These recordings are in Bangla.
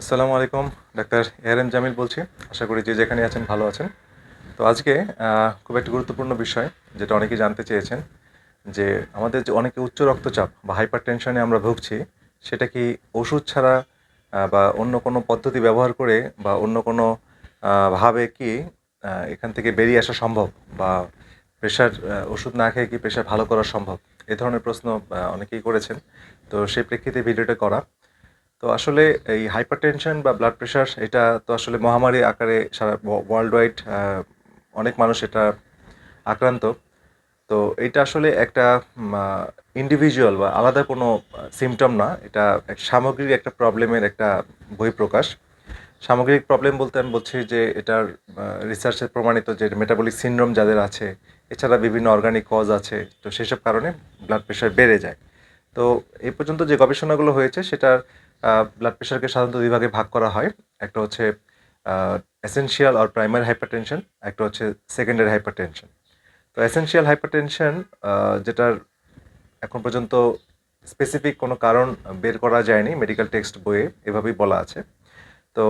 আসসালামু আলাইকুম, ডাক্তার এর এম জামিল বলছি। আশা করি যে যেখানে আছেন ভালো আছেন। তো আজকে খুব একটা গুরুত্বপূর্ণ বিষয়, যেটা অনেকেই জানতে চেয়েছেন, যে আমাদের যে অনেকে উচ্চ রক্তচাপ বা হাইপার টেনশনে আমরা ভুগছি, সেটা কি ওষুধ ছাড়া বা অন্য কোনো পদ্ধতি ব্যবহার করে বা অন্য কোনো ভাবে কি এখান থেকে বেরিয়ে আসা সম্ভব? বা প্রেশার ওষুধ না খেয়ে কি প্রেশার ভালো করা সম্ভব? এ ধরনের প্রশ্ন অনেকেই করেছেন। তো সেই প্রেক্ষিতে ভিডিওটা করা। তো আসলে এই হাইপারটেনশন বা ব্লাড প্রেশার এটা তো আসলে মহামারী আকারে সারা ওয়ার্ল্ড ওয়াইড অনেক মানুষ এটা আক্রান্ত। তো এটা আসলে একটা ইন্ডিভিজুয়াল বা আলাদা কোনো সিমটম না, এটা এক সামগ্রিক একটা প্রবলেমের একটা বহিঃপ্রকাশ সামগ্রিক প্রবলেম বলতে আমি বলছি যে এটার রিসার্চে প্রমাণিত যে মেটাবলিক সিনড্রোম যাদের আছে, এছাড়া বিভিন্ন অর্গানিক কজ আছে, তো সেসব কারণে ব্লাড প্রেশার বেড়ে যায়। তো এই পর্যন্ত যে গবেষণাগুলো হয়েছে, সেটার ব্লাড প্রেশারকে সাধারণত দুই ভাগে ভাগ করা হয়। একটা হচ্ছে এসেনশিয়াল আর প্রাইমারি হাইপারটেনশন একটা হচ্ছে সেকেন্ডারি হাইপারটেনশন তো এসেনশিয়াল হাইপারটেনশন যেটার এখন পর্যন্ত স্পেসিফিক কোনো কারণ বের করা যায়নি মেডিকেল টেক্সট বইয়ে এভাবেই বলা আছে। তো,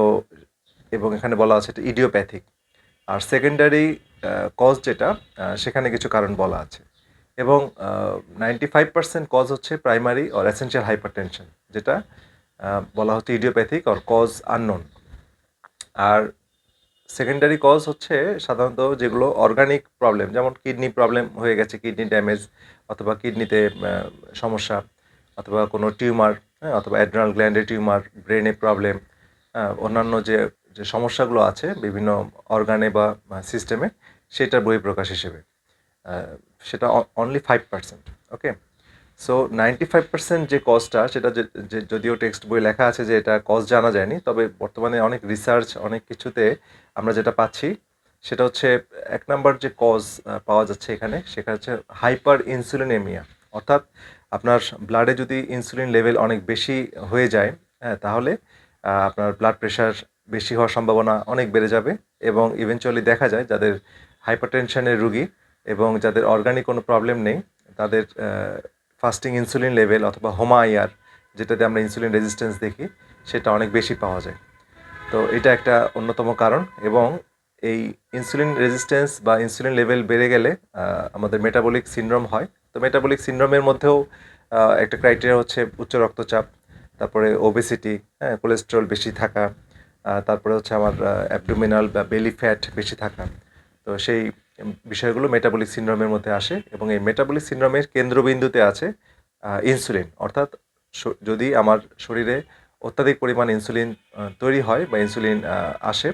এবং এখানে বলা আছে এটা ইডিওপ্যাথিক আর সেকেন্ডারি কজ যেটা সেখানে কিছু কারণ বলা আছে। এবং নাইনটি ফাইভ পার্সেন্ট কজ হচ্ছে প্রাইমারি অর এসেনশিয়াল হাইপারটেনশন যেটা বলা হচ্ছে ইডিওপ্যাথিক অর কজ আননোন আর সেকেন্ডারি কজ হচ্ছে সাধারণত যেগুলো অর্গানিক প্রবলেম যেমন কিডনি প্রবলেম হয়ে গেছে কিডনি ড্যামেজ অথবা কিডনিতে সমস্যা অথবা কোনো টিউমার হ্যাঁ অথবা অ্যাড্রাল গ্ল্যান্ডের টিউমার ব্রেনে প্রবলেম অন্যান্য যে যে সমস্যাগুলো আছে বিভিন্ন অর্গানে বা সিস্টেমে সেটার বহিঃপ্রকাশ হিসেবে সেটা only five percent okay so ninety five percent যে কজটা সেটা যে যদিও টেক্সট বই লেখা আছে যে এটা কজ জানা যায়নি, তবে বর্তমানে অনেক রিসার্চ অনেক কিছুতে আমরা যেটা পাচ্ছি, সেটা হচ্ছে এক নাম্বার যে কজ পাওয়া যাচ্ছে এখানে, সেটা হচ্ছে হাইপার ইনসুলিনেমিয়া অর্থাৎ আপনার ব্লাডে যদি ইনসুলিন লেভেল অনেক বেশি হয়ে যায় হ্যাঁ তাহলে আপনার ব্লাড প্রেশার বেশি হওয়ার সম্ভাবনা অনেক বেড়ে যাবে এবং ইভেনচুয়ালি দেখা যায় যাদের হাইপারটেনশনের রুগী এবং যাদের অর্গানিক কোনো প্রবলেম নেই, তাদের ফাস্টিং ইনসুলিন লেভেল অথবা হোমা আইআর যেটাতে আমরা ইনসুলিন রেজিস্ট্যান্স দেখি, সেটা অনেক বেশি পাওয়া যায়। তো এটা একটা অন্যতম কারণ এবং এই ইনসুলিন রেজিস্ট্যান্স বা ইনসুলিন লেভেল বেড়ে গেলে আমাদের মেটাবলিক সিনড্রোম হয়। তো মেটাবলিক সিনড্রোমের মধ্যেও একটা ক্রাইটেরিয়া হচ্ছে উচ্চ রক্তচাপ, তারপরে ওবেসিটি হ্যাঁ কোলেস্ট্রল বেশি থাকা তারপরে হচ্ছে আমার অ্যাবডোমিনাল বা বেলি ফ্যাট বেশি থাকা। তো সেই বিষয়গুলো মেটাবলিক সিনড্রোমের মধ্যে আসে এবং এই মেটাবলিক সিনড্রোমের কেন্দ্রবিন্দুতে আছে ইনসুলিন অর্থাৎ যদি আমার শরীরে অত্যাধিক পরিমাণ ইনসুলিন তৈরি হয় বা ইনসুলিন আসে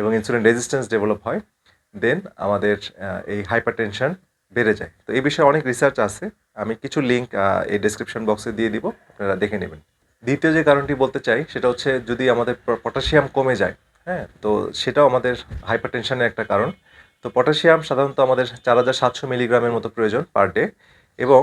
এবং ইনসুলিন রেজিস্ট্যান্স ডেভেলপ হয় দেন আমাদের এই হাইপারটেনশন বেড়ে যায়। তো এই বিষয়ে অনেক রিসার্চ আছে। আমি কিছু লিঙ্ক এই ডেসক্রিপশন বক্সে দিয়ে দিব, আপনারা দেখে নেবেন। দ্বিতীয় যে কারণটি বলতে চাই, সেটা হচ্ছে যদি আমাদের পটাশিয়াম কমে যায় হ্যাঁ তো সেটাও আমাদের হাইপারটেনশনের একটা কারণ। তো পটাশিয়াম সাধারণত আমাদের চার হাজার সাতশো মিলিগ্রামের মতো প্রয়োজন পার ডে এবং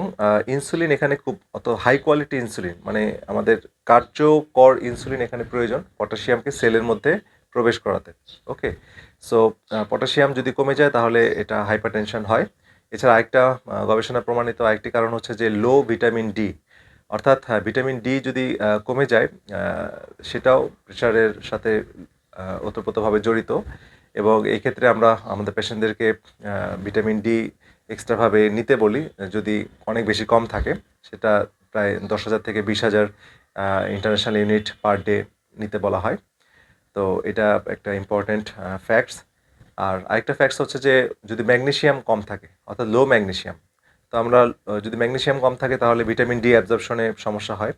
ইনসুলিন এখানে খুব অত হাই কোয়ালিটি ইনসুলিন মানে আমাদের কার্যকর ইনসুলিন এখানে প্রয়োজন পটাশিয়ামকে সেলের মধ্যে প্রবেশ করাতে। ওকে সো পটাশিয়াম যদি কমে যায় তাহলে এটা হাইপারটেনশন হয়। এছাড়া আরেকটা গবেষণা প্রমাণিত আরেকটি কারণ হচ্ছে যে লো ভিটামিন ডি অর্থাৎ হ্যাঁ, ভিটামিন ডি যদি কমে যায় সেটাও প্রেশারের সাথে ওতপ্রোতভাবে জড়িত। এবং এই ক্ষেত্রে আমরা আমাদের পেশেন্টদেরকে ভিটামিন ডি এক্সট্রাভাবে নিতে বলি, যদি অনেক বেশি কম থাকে, সেটা প্রায় দশ হাজার থেকে বিশ হাজার ইন্টারন্যাশনাল ইউনিট পার ডে নিতে বলা হয়। তো এটা একটা ইম্পর্ট্যান্ট ফ্যাক্টস আর আরেকটা ফ্যাক্টস হচ্ছে যে, যদি ম্যাগনেসিয়াম কম থাকে, অর্থাৎ লো ম্যাগনেসিয়াম তো আমরা যদি ম্যাগনেশিয়াম কম থাকে, তাহলে ভিটামিন ডি অ্যাবজর্পশনে সমস্যা হয়।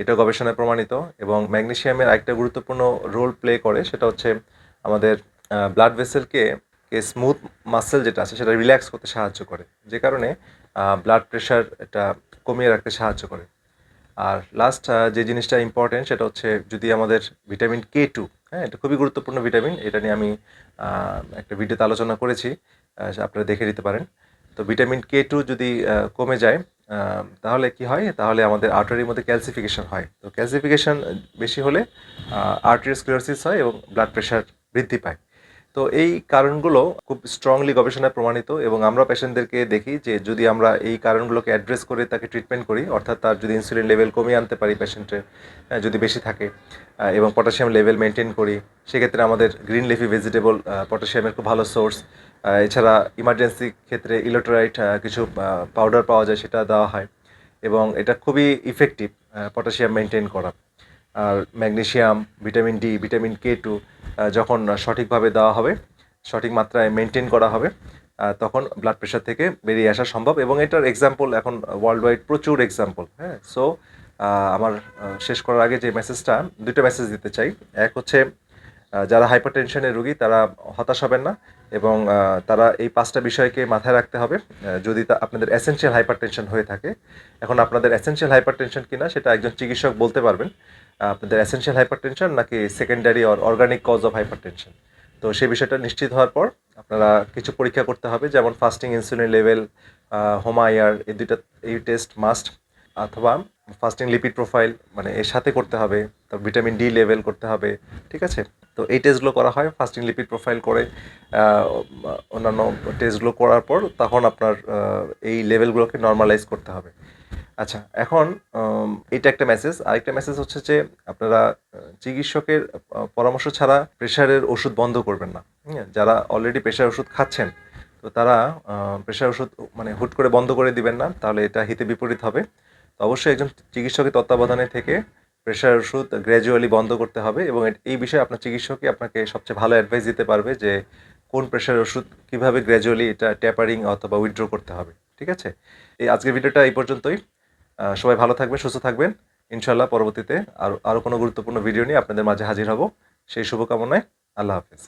এটা গবেষণায় প্রমাণিত এবং ম্যাগনেশিয়ামের আরেকটা গুরুত্বপূর্ণ রোল প্লে করে, সেটা হচ্ছে আমাদের ব্লাড ভেসেলকে স্মুথ মাসেল যেটা আছে সেটা রিল্যাক্স করতে সাহায্য করে। যে কারণে ব্লাড প্রেশার এটা কমিয়ে রাখতে সাহায্য করে। আর লাস্ট যে জিনিসটা ইম্পর্টেন্ট সেটা হচ্ছে যদি আমাদের ভিটামিন কে টু হ্যাঁ এটা খুবই গুরুত্বপূর্ণ ভিটামিন এটা নিয়ে আমি একটা ভিডিওতে আলোচনা করেছি আপনারা দেখে নিতে পারেন। তো ভিটামিন কে টু যদি কমে যায় তাহলে কি হয়? তাহলে আমাদের আর্টারির মধ্যে ক্যালসিফিকেশন হয়। তো ক্যালসিফিকেশন বেশি হলে আর্টারিয়াসক্লিরোসিস হয় এবং ব্লাড প্রেশার বৃদ্ধি পায়। তো এই কারণগুলো খুব স্ট্রংলি গবেষণায় প্রমাণিত এবং আমরা পেশেন্টদেরকে দেখি যে যদি আমরা এই কারণগুলোকে অ্যাড্রেস করে তাকে ট্রিটমেন্ট করি, অর্থাৎ তার যদি ইনসুলিন লেভেল কমিয়ে আনতে পারি পেশেন্টের যদি বেশি থাকে এবং পটাশিয়াম লেভেল মেনটেন করি, সেক্ষেত্রে আমাদের গ্রিন লিফি ভেজিটেবল পটাশিয়ামের খুব ভালো সোর্স এছাড়া ইমার্জেন্সি ক্ষেত্রে ইলেকট্রোলাইট কিছু পাউডার পাওয়া যায় সেটা দেওয়া হয় এবং এটা খুবই ইফেক্টিভ পটাশিয়াম মেনটেন করা। আর magnesium vitamin D, vitamin K two যখন সঠিকভাবে দেওয়া হবে, সঠিক মাত্রায় মেনটেন করা হবে তখন ব্লাড প্রেশার থেকে বেরিয়ে আসা সম্ভব এবং এটার এক্সাম্পল এখন ওয়ার্ল্ড ওয়াইড প্রচুর এক্সাম্পল হ্যাঁ? সো আমার শেষ করার আগে যে মেসেজটা দুটো মেসেজ দিতে চাই। এক হচ্ছে যারা হাইপার টেনশনের রুগী, তারা হতাশ হবেন না এবং তারা এই পাঁচটা বিষয়কে মাথায় রাখতে হবে। যদি তা, আপনাদের এসেনশিয়াল হাইপার টেনশন হয়ে থাকে, এখন আপনাদের এসেনশিয়াল হাইপার টেনশন কিনা, সেটা একজন চিকিৎসক বলতে পারবেন। আপনাদের এসেনশিয়াল হাইপারটেনশন নাকি secondary or organic cause of hypertension তো সেই বিষয়টা নিশ্চিত হওয়ার পর আপনারা কিছু পরীক্ষা করতে হবে, যেমন ফাস্টিং ইনসুলিন লেভেল হোমায়ার এই দুইটা, এই টেস্ট মাস্ট অথবা ফাস্টিং লিপিড প্রোফাইল মানে এর সাথে করতে হবে তারপর ভিটামিন ডি লেভেল করতে হবে, ঠিক আছে? তো এই টেস্টগুলো করা হয় ফাস্টিং লিপিড প্রোফাইল করে অন্যান্য টেস্টগুলো করার পর তখন আপনার এই লেভেলগুলোকে নর্মালাইজ করতে হবে। আচ্ছা এখন এটা একটা মেসেজ আরেকটা মেসেজ হচ্ছে যে, আপনারা চিকিৎসকের পরামর্শ ছাড়া প্রেশারের ওষুধ বন্ধ করবেন না। যারা অলরেডি প্রেশার ওষুধ খাচ্ছেন, তো তারা প্রেশার ওষুধ মানে হুট করে বন্ধ করে দিবেন না, তাহলে এটা হিতে বিপরীত হবে। তো অবশ্যই একজন চিকিৎসকের তত্ত্বাবধানে থেকে প্রেশার ওষুধ গ্র্যাজুয়ালি বন্ধ করতে হবে এবং এই বিষয়ে আপনার চিকিৎসকই আপনাকে সবচেয়ে ভালো অ্যাডভাইস দিতে পারবে যে, কোন প্রেশার ওষুধ কীভাবে গ্র্যাজুয়ালি এটা ট্যাপারিং অথবা উইথড্র করতে হবে। ঠিক আছে? এই আজকের ভিডিওটা এই পর্যন্তই। সবাই ভালো থাকবে সুস্থ থাকবেন। ইনশাল্লাহ পরবর্তীতে আরও আরও কোনো গুরুত্বপূর্ণ ভিডিও নিয়ে আপনাদের মাঝে হাজির হব। সেই শুভকামনায় আল্লাহ হাফেজ।